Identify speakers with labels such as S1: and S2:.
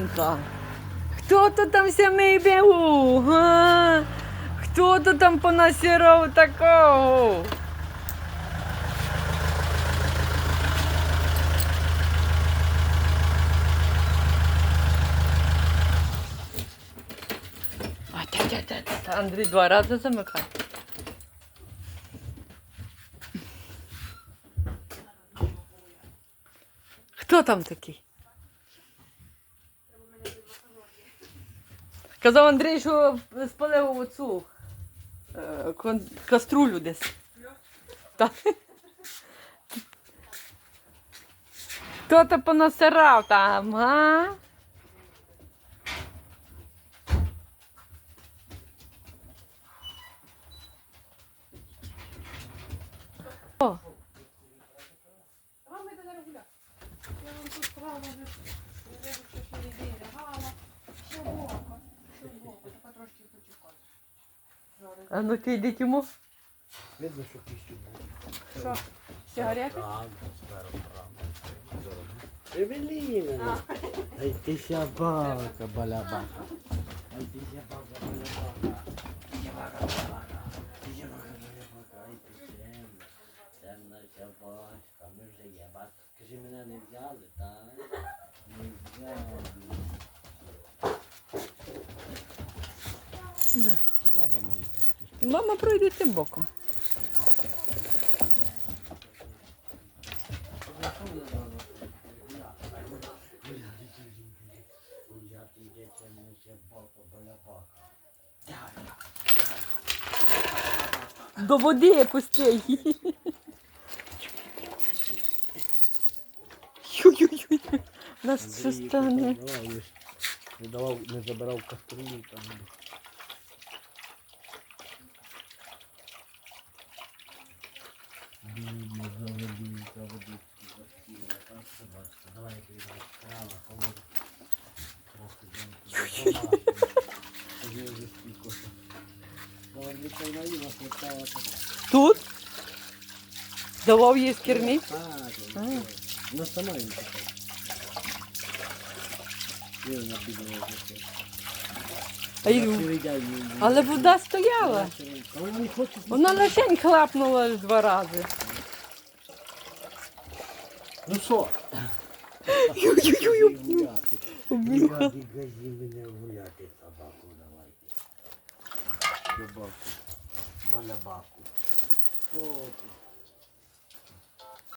S1: жінка. Хто то там ся миє у? Га? Хто то там понасірав такого? А, та, та, та, та, та, Андрій два рази замикає. Хто там такий? Казав Андрій, що спалив оцю е, каструлю десь. Хто то понасирав там, а? О,
S2: Вам это зараз гуляти. Я вам тут справа вже я ще ще людей лягала. Ще бока, ще бока, така трошки почекати.
S1: А ну ти йди йому.
S3: Видно, що пісню буде.
S2: Що, сигарети?
S3: Евеліна! Ай ти собака, балабака. Ай ти. Ти собака, балабака. Ти. Ай ти темна. Темна собачка. Ми вже є, бач. Скажи, мене не взяли, так? Не взяли. Баба моя.
S1: Мама пройде тим боком. До води пусти її. Ю-ю-ю. Нас що стане?
S3: Не давав, не забирав каструлю там. Так, собачка, я крала. Трохи. Тоді вже так.
S1: Тут? Давав їй скірміть?
S3: Так,
S1: А.
S3: вона сама їм така. І вона бідна вже.
S1: А й- Але вода стояла.
S3: Вона не хоче.
S1: Вона лишень хлапнула два рази.
S3: Ну що?
S1: Ю-ю-ю.
S3: Гуляти.
S1: Обнюхала.
S3: Раді газі мене гуляти, собаку давайте. Собаку. Балябаку. Що ти?